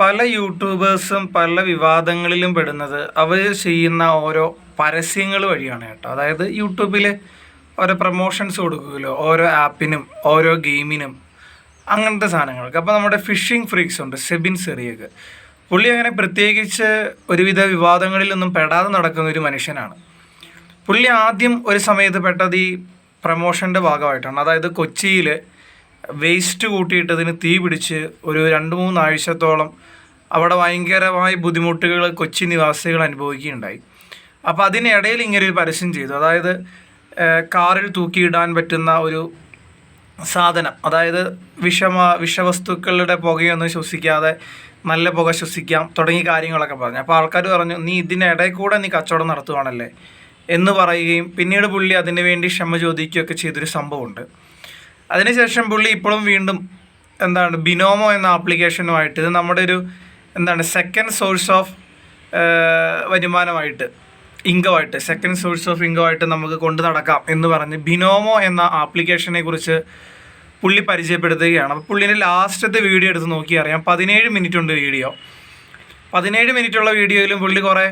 പല യൂട്യൂബേഴ്സും പല വിവാദങ്ങളിലും പെടുന്നത് അവർ ചെയ്യുന്ന ഓരോ പരസ്യങ്ങൾ വഴിയാണ് കേട്ടോ. അതായത് യൂട്യൂബിൽ ഓരോ പ്രൊമോഷൻസ് കൊടുക്കുമല്ലോ ഓരോ ആപ്പിനും ഓരോ ഗെയിമിനും അങ്ങനത്തെ സാധനങ്ങൾക്ക് അപ്പോൾ നമ്മുടെ ഫിഷിംഗ് ഫ്രീക്സ് ഉണ്ട് സെബിൻ സെറിയൊക്കെ പുള്ളി അങ്ങനെ പ്രത്യേകിച്ച് ഒരുവിധ വിവാദങ്ങളിലൊന്നും പെടാതെ നടക്കുന്ന ഒരു മനുഷ്യനാണ്. പുള്ളി ആദ്യം ഒരു സമയത്ത് പെട്ടത് ഈ പ്രൊമോഷന്റെ ഭാഗമായിട്ടാണ്. അതായത് കൊച്ചിയിൽ വേസ്റ്റ് കൂട്ടിയിട്ടതിന് തീ പിടിച്ച് ഒരു രണ്ട് മൂന്നാഴ്ചത്തോളം അവിടെ ഭയങ്കരമായ ബുദ്ധിമുട്ടുകൾ കൊച്ചി നിവാസികൾ അനുഭവിക്കുകയുണ്ടായി. അപ്പോൾ അതിനിടയിൽ ഇങ്ങനെ ഒരു പരസ്യം ചെയ്തു. അതായത് കാറിൽ തൂക്കിയിടാൻ പറ്റുന്ന ഒരു സാധനം അതായത് വിഷമ വിഷവസ്തുക്കളുടെ പുകയൊന്നും ശ്വസിക്കാതെ നല്ല പുക ശ്വസിക്കാം തുടങ്ങിയ കാര്യങ്ങളൊക്കെ പറഞ്ഞു. അപ്പോൾ ആൾക്കാർ പറഞ്ഞു നീ ഇതിനിടയിൽ കൂടെ നീ കച്ചവടം നടത്തുവാണല്ലേ? എന്ന് പറയുകയും പിന്നീട് പുള്ളി അതിന് വേണ്ടി ക്ഷമ ചോദിക്കുകയൊക്കെ ചെയ്തൊരു സംഭവമുണ്ട്. അതിനുശേഷം പുള്ളി ഇപ്പോഴും വീണ്ടും എന്താണ് ബിനോമോ എന്ന ആപ്ലിക്കേഷനുമായിട്ട് ഇത് നമ്മുടെ ഒരു എന്താണ് സെക്കൻഡ് സോഴ്സ് ഓഫ് വരുമാനമായിട്ട് ഇൻകമായിട്ട് സെക്കൻഡ് സോഴ്സ് ഓഫ് ഇൻകമായിട്ട് നമുക്ക് കൊണ്ടു നടക്കാം എന്ന് പറഞ്ഞ് ബിനോമോ എന്ന ആപ്ലിക്കേഷനെ കുറിച്ച് പുള്ളി പരിചയപ്പെടുത്തുകയാണ്. അപ്പോൾ പുള്ളിന്റെ ലാസ്റ്റത്തെ വീഡിയോ എടുത്ത് നോക്കി അറിയാം. പതിനേഴ് മിനിറ്റ് ഉണ്ട് വീഡിയോ. പതിനേഴ് മിനിറ്റുള്ള വീഡിയോയിലും പുള്ളി കുറേ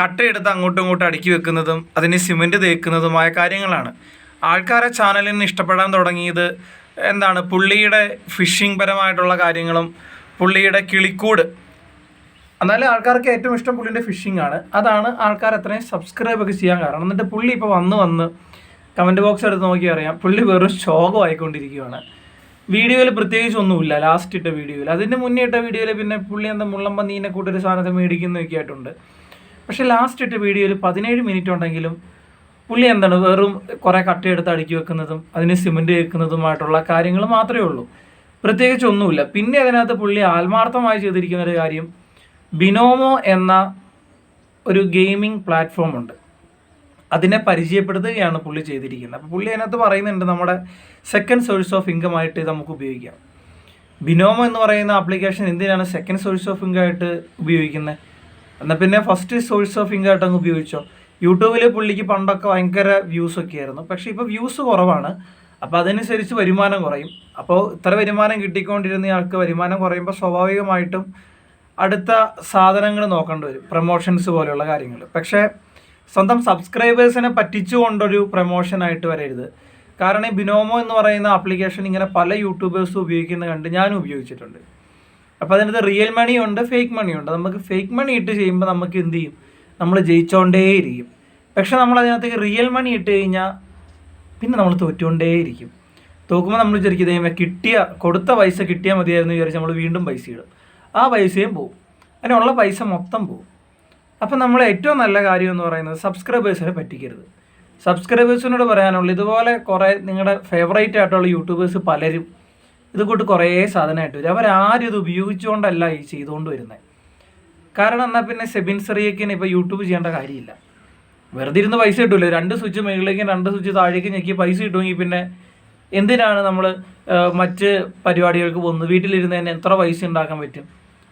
കട്ടയെടുത്ത് അങ്ങോട്ടും ഇങ്ങോട്ടും അടുക്കി വെക്കുന്നതും അതിന് സിമെന്റ് തേക്കുന്നതുമായ കാര്യങ്ങളാണ്. ആൾക്കാരെ ചാനലിന് ഇഷ്ടപ്പെടാൻ തുടങ്ങിയത് എന്താണ്? പുള്ളിയുടെ ഫിഷിംഗ് പരമായിട്ടുള്ള കാര്യങ്ങളും പുള്ളിയുടെ കിളിക്കൂട്. എന്നാലും ആൾക്കാർക്ക് ഏറ്റവും ഇഷ്ടം പുള്ളിന്റെ ഫിഷിംഗ് ആണ്. അതാണ് ആൾക്കാർ അത്രയും സബ്സ്ക്രൈബ് ഒക്കെ ചെയ്യാൻ കാരണം. എന്നിട്ട് പുള്ളി ഇപ്പോൾ വന്ന് വന്ന് കമന്റ് ബോക്സ് എടുത്ത് നോക്കി അറിയാം. പുള്ളി വെറും ശോകമായിക്കൊണ്ടിരിക്കുകയാണ് വീഡിയോയിൽ പ്രത്യേകിച്ച് ഒന്നുമില്ല. ലാസ്റ്റ് ഇട്ട വീഡിയോയിൽ. അതിന്റെ മുന്നേ ഇട്ട വീഡിയോയിൽ പിന്നെ പുള്ളി എന്താ മുള്ളമ്പന്നീനെ കൂട്ടൊരു സാധനത്തെ മേടിക്കുന്നൊക്കെ ആയിട്ടുണ്ട്. പക്ഷേ ലാസ്റ്റ് ഇട്ട വീഡിയോയിൽ പതിനേഴ് മിനിറ്റ് ഉണ്ടെങ്കിലും പുള്ളി എന്താണ് വെറും കുറേ കട്ടയെടുത്ത് അടുക്കി വെക്കുന്നതും അതിന് സിമെന്റ് വെക്കുന്നതുമായിട്ടുള്ള കാര്യങ്ങൾ മാത്രമേ ഉള്ളൂ. പ്രത്യേകിച്ച് ഒന്നുമില്ല. പിന്നെ അതിനകത്ത് പുള്ളി ആത്മാർത്ഥമായി ചെയ്തിരിക്കുന്ന ഒരു കാര്യം ബിനോമോ എന്ന ഒരു ഗെയിമിംഗ് പ്ലാറ്റ്ഫോം ഉണ്ട്. അതിനെ പരിചയപ്പെടുത്തുകയാണ് പുള്ളി ചെയ്തിരിക്കുന്നത്. അപ്പോൾ പുള്ളി അതിനകത്ത് പറയുന്നുണ്ട് നമ്മുടെ സെക്കൻഡ് സോഴ്സ് ഓഫ് ഇൻകം ആയിട്ട് നമുക്ക് ഉപയോഗിക്കാം. ബിനോമോ എന്ന് പറയുന്ന ആപ്ലിക്കേഷൻ എന്തിനാണ് സെക്കൻഡ് സോഴ്സ് ഓഫ് ഇൻകം ആയിട്ട് ഉപയോഗിക്കുന്നത്? എന്നാൽ പിന്നെ ഫസ്റ്റ് സോഴ്സ് ഓഫ് ഇൻകം ആയിട്ട് അങ്ങ് ഉപയോഗിച്ചോ? യൂട്യൂബിൽ പുള്ളിക്ക് പണ്ടൊക്കെ ഭയങ്കര വ്യൂസ് ഒക്കെ ആയിരുന്നു. പക്ഷേ ഇപ്പോൾ വ്യൂസ് കുറവാണ്. അപ്പോൾ അതനുസരിച്ച് വരുമാനം കുറയും. അപ്പോൾ ഇത്ര വരുമാനം കിട്ടിക്കൊണ്ടിരുന്ന ആൾക്ക് വരുമാനം കുറയുമ്പോൾ സ്വാഭാവികമായിട്ടും അടുത്ത സാധനങ്ങൾ നോക്കേണ്ടി വരും. പ്രൊമോഷൻസ് പോലെയുള്ള കാര്യങ്ങൾ പക്ഷേ സ്വന്തം സബ്സ്ക്രൈബേഴ്സിനെ പറ്റിച്ചുകൊണ്ടൊരു പ്രൊമോഷനായിട്ട് വരരുത്. കാരണം ഈ ബിനോമോ എന്ന് പറയുന്ന ആപ്ലിക്കേഷൻ ഇങ്ങനെ പല യൂട്യൂബേഴ്സും ഉപയോഗിക്കുന്നത് കണ്ട് ഞാനും ഉപയോഗിച്ചിട്ടുണ്ട്. അപ്പോൾ അതിനകത്ത് റിയൽ മണി ഉണ്ട് ഫേക്ക് മണി ഉണ്ട് നമുക്ക് ഫേക്ക് മണി ഇട്ട് ചെയ്യുമ്പോൾ നമുക്ക് എന്ത് ചെയ്യും? നമ്മൾ ജയിച്ചുകൊണ്ടേയിരിക്കും പക്ഷെ നമ്മൾ അതിനകത്തേക്ക് റിയൽ മണി ഇട്ട് കഴിഞ്ഞാൽ പിന്നെ നമ്മൾ തോറ്റുകൊണ്ടേയിരിക്കും. തോക്കുമ്പോൾ നമ്മൾ വിചാരിക്കും ഇതേ കിട്ടിയ കൊടുത്ത പൈസ കിട്ടിയാൽ മതിയായിരുന്നു വിചാരിച്ച് നമ്മൾ വീണ്ടും പൈസ ഇടും. ആ പൈസയും പോവും. അതിനുള്ള പൈസ മൊത്തം പോവും. അപ്പം നമ്മൾ ഏറ്റവും നല്ല കാര്യം എന്ന് പറയുന്നത് സബ്സ്ക്രൈബേഴ്സിനെ പറ്റിക്കരുത്. സബ്സ്ക്രൈബേഴ്സിനോട് പറയാനുള്ള ഇതുപോലെ കുറേ നിങ്ങളുടെ ഫേവറേറ്റ് ആയിട്ടുള്ള യൂട്യൂബേഴ്സ് പലരും ഇത് കൂട്ട് കുറേ സാധനമായിട്ട് വരും. അവരാരും ഇത് ഉപയോഗിച്ചുകൊണ്ടല്ല ഈ ചെയ്തുകൊണ്ട് വരുന്നത് കാരണം എന്നാൽ പിന്നെ സെബിൻ സെറിയക്കിന് ഇപ്പോൾ യൂട്യൂബ് ചെയ്യേണ്ട കാര്യമില്ല. വെറുതെ ഇരുന്ന് പൈസ കിട്ടുമല്ലോ രണ്ട് സ്വിച്ച് മുകളിലേക്കും രണ്ട് സ്വിച്ച് താഴേക്കും ഞെക്കി പൈസ കിട്ടുമെങ്കിൽ പിന്നെ എന്തിനാണ് നമ്മൾ മറ്റ് പരിപാടികൾക്ക് പോകുന്നത്? വീട്ടിലിരുന്ന് തന്നെ എത്ര പൈസ ഉണ്ടാക്കാൻ പറ്റും?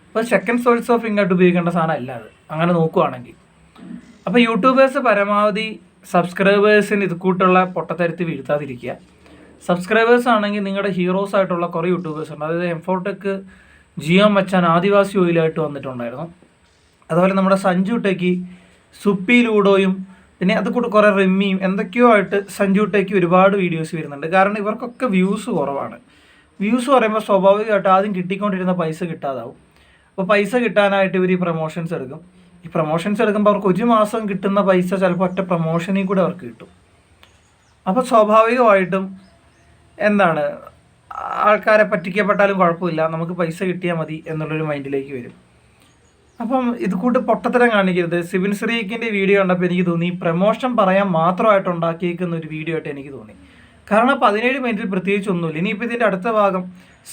അപ്പോൾ സെക്കൻഡ് സോഴ്സ് ഓഫ് ഇങ്ങോട്ട് ഉപയോഗിക്കേണ്ട സാധനം അല്ല അത്. അങ്ങനെ നോക്കുവാണെങ്കിൽ അപ്പോൾ യൂട്യൂബേഴ്സ് പരമാവധി സബ്സ്ക്രൈബേഴ്സിന് ഇത് കൂട്ടുള്ള പൊട്ടത്തരത്തിൽ വീഴ്ത്താതിരിക്കുക. സബ്സ്ക്രൈബേഴ്സ് ആണെങ്കിൽ നിങ്ങളുടെ ഹീറോസ് ആയിട്ടുള്ള കുറേ യൂട്യൂബേഴ്സ് ഉണ്ട്. അതായത് എംഫോട്ടെക്ക് ജിയോ മച്ചാൻ ആദിവാസി ഓയിലായിട്ട് വന്നിട്ടുണ്ടായിരുന്നു. അതുപോലെ നമ്മുടെ സഞ്ജു ടെക്കി സുപ്പി ലൂഡോയും പിന്നെ അത് കൂടെ കുറേ റിമ്മിയും എന്തൊക്കെയോ ആയിട്ട് സഞ്ജു ടെക്കി ഒരുപാട് വീഡിയോസ് വരുന്നുണ്ട്. കാരണം ഇവർക്കൊക്കെ വ്യൂസ് കുറവാണ്. വ്യൂസ് പറയുമ്പോൾ സ്വാഭാവികമായിട്ട് ആദ്യം കിട്ടിക്കൊണ്ടിരുന്ന പൈസ കിട്ടാതാവും. അപ്പോൾ പൈസ കിട്ടാനായിട്ട് ഇവർ ഈ പ്രൊമോഷൻസ് എടുക്കും. ഈ പ്രൊമോഷൻസ് എടുക്കുമ്പോൾ അവർക്ക് ഒരു മാസം കിട്ടുന്ന പൈസ ചിലപ്പോൾ ഒറ്റ പ്രൊമോഷനിൽ കൂടെ അവർക്ക് കിട്ടും. അപ്പോൾ സ്വാഭാവികമായിട്ടും എന്താണ് ആൾക്കാരെ പറ്റിക്കപ്പെട്ടാലും കുഴപ്പമില്ല. നമുക്ക് പൈസ കിട്ടിയാൽ മതി എന്നുള്ളൊരു മൈൻഡിലേക്ക് വരും. അപ്പം ഇത് കൂട്ട് പൊട്ടത്തരം കാണിക്കരുത്. സിവിൻ ശ്രീക്കിന്റെ വീഡിയോ കണ്ടപ്പോൾ എനിക്ക് തോന്നി. പ്രമോഷൻ പറയാൻ മാത്രമായിട്ട് ഉണ്ടാക്കിയേക്കുന്ന ഒരു വീഡിയോ ആയിട്ട് എനിക്ക് തോന്നി. കാരണം പതിനേഴ് മിനിറ്റിൽ പ്രത്യേകിച്ച് ഒന്നുമില്ല. ഇനിയിപ്പോൾ ഇതിന്റെ അടുത്ത ഭാഗം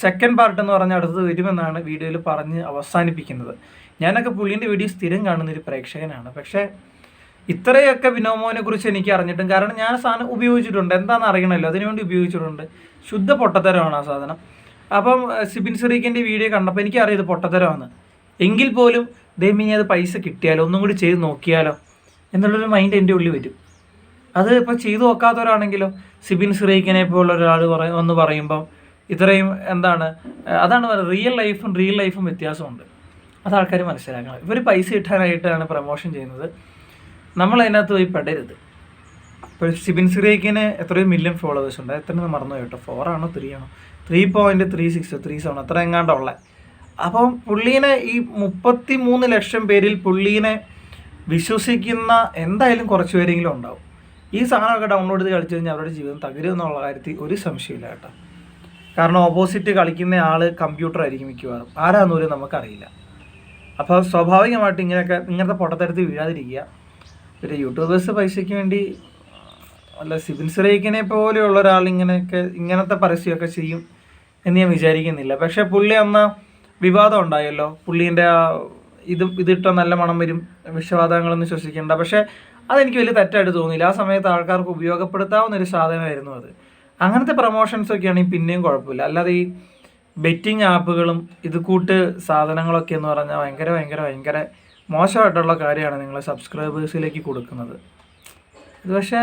സെക്കൻഡ് പാർട്ട് എന്ന് പറഞ്ഞാൽ അടുത്തത് വരുമെന്നാണ് വീഡിയോയിൽ പറഞ്ഞ് അവസാനിപ്പിക്കുന്നത്. ഞാനൊക്കെ പുള്ളീന്റെ വീഡിയോ സ്ഥിരം കാണുന്നൊരു പ്രേക്ഷകനാണ്. പക്ഷേ ഇത്രയൊക്കെ വിനോമോനെ കുറിച്ച് എനിക്ക് അറിഞ്ഞിട്ടും കാരണം ഞാൻ സാധനം ഉപയോഗിച്ചിട്ടുണ്ട്. എന്താണെന്ന് അറിയണമല്ലോ. അതിനുവേണ്ടി ഉപയോഗിച്ചിട്ടുണ്ട്. ശുദ്ധ പൊട്ടത്തരമാണ് ആ സാധനം. അപ്പം സിബിൻ സിറീഖിന്റെ വീഡിയോ കണ്ടപ്പോൾ എനിക്കറിയാം ഇത് പൊട്ടത്തരമാണ്. എങ്കിൽ പോലും ദൈവം അത് പൈസ കിട്ടിയാലോ? ഒന്നും കൂടി ചെയ്ത് നോക്കിയാലോ? എന്നുള്ളൊരു മൈൻഡ് എന്റെ ഉള്ളിൽ വരും. അത് ഇപ്പോൾ ചെയ്തു നോക്കാത്തവരാണെങ്കിലോ? സിബിൻ സിറീഖിനെ പോലുള്ള ഒരാൾ പറയും ഒന്ന് പറയുമ്പം ഇത്രയും എന്താണ് അതാണ് റിയൽ ലൈഫും റിയൽ ലൈഫും വ്യത്യാസമുണ്ട്. അത് ആൾക്കാർ മനസ്സിലാക്കണം. ഇവർ പൈസ കിട്ടാനായിട്ടാണ് പ്രൊമോഷൻ ചെയ്യുന്നത്. നമ്മൾ അതിനകത്ത് പോയി പെടരുത്. ഇപ്പോൾ സിബിൻ സിറേക്കിന് എത്രയോ മില്യൺ ഫോളോവേഴ്സ് ഉണ്ട്. എത്ര മറന്നു കേട്ടോ. ഫോർ ആണോ ത്രീ ആണോ? Three point three six three seven അത്ര എങ്ങാണ്ടുള്ള അപ്പം പുള്ളീനെ ഈ മുപ്പത്തി മൂന്ന് ലക്ഷം പേരിൽ പുള്ളീനെ വിശ്വസിക്കുന്ന എന്തായാലും കുറച്ച് പേരെങ്കിലും ഉണ്ടാവും. ഈ സാധനമൊക്കെ ഡൗൺലോഡ് ചെയ്ത് കളിച്ചു കഴിഞ്ഞാൽ അവരുടെ ജീവിതം തകരും എന്നുള്ള കാര്യത്തിൽ ഒരു സംശയമില്ല കേട്ടോ. കാരണം ഓപ്പോസിറ്റ് കളിക്കുന്ന ആൾ കമ്പ്യൂട്ടർ ആയിരിക്കും മിക്കവാറും. ആരാന്ന് പോലും നമുക്കറിയില്ല. അപ്പോൾ സ്വാഭാവികമായിട്ട് ഇങ്ങനെയൊക്കെ ഇങ്ങനത്തെ പൊട്ടത്തരത്തിൽ വീഴാതിരിക്കുക. പിന്നെ യൂട്യൂബേഴ്സ് പൈസയ്ക്ക് വേണ്ടി അല്ല സിബിൻ സിറേക്കിനെ പോലെയുള്ള ഒരാൾ ഇങ്ങനെയൊക്കെ ഇങ്ങനത്തെ പരസ്യമൊക്കെ ചെയ്യും എന്ന് ഞാൻ വിചാരിക്കുന്നില്ല. പക്ഷേ പുള്ളി അന്ന് വിവാദം ഉണ്ടായല്ലോ. പുള്ളീന്റെ ആ ഇത് ഇതിട്ട നല്ല മണം വരും വിഷവാദങ്ങളൊന്നും ശ്വസിക്കേണ്ട. പക്ഷേ അതെനിക്ക് വലിയ തെറ്റായിട്ട് തോന്നിയില്ല. ആ സമയത്ത് ആൾക്കാർക്ക് ഉപയോഗപ്പെടുത്താവുന്ന ഒരു സാധനമായിരുന്നു അത്. അങ്ങനത്തെ പ്രൊമോഷൻസ് ഒക്കെ ആണെങ്കിൽ പിന്നെയും കുഴപ്പമില്ല. അല്ലാതെ ഈ ബെറ്റിംഗ് ആപ്പുകളും ഇത് കൂട്ട് സാധനങ്ങളൊക്കെ എന്ന് പറഞ്ഞാൽ ഭയങ്കര ഭയങ്കര ഭയങ്കര മോശമായിട്ടുള്ള കാര്യമാണ് നിങ്ങൾ സബ്സ്ക്രൈബേഴ്സിലേക്ക് കൊടുക്കുന്നത്. ഇത് പക്ഷേ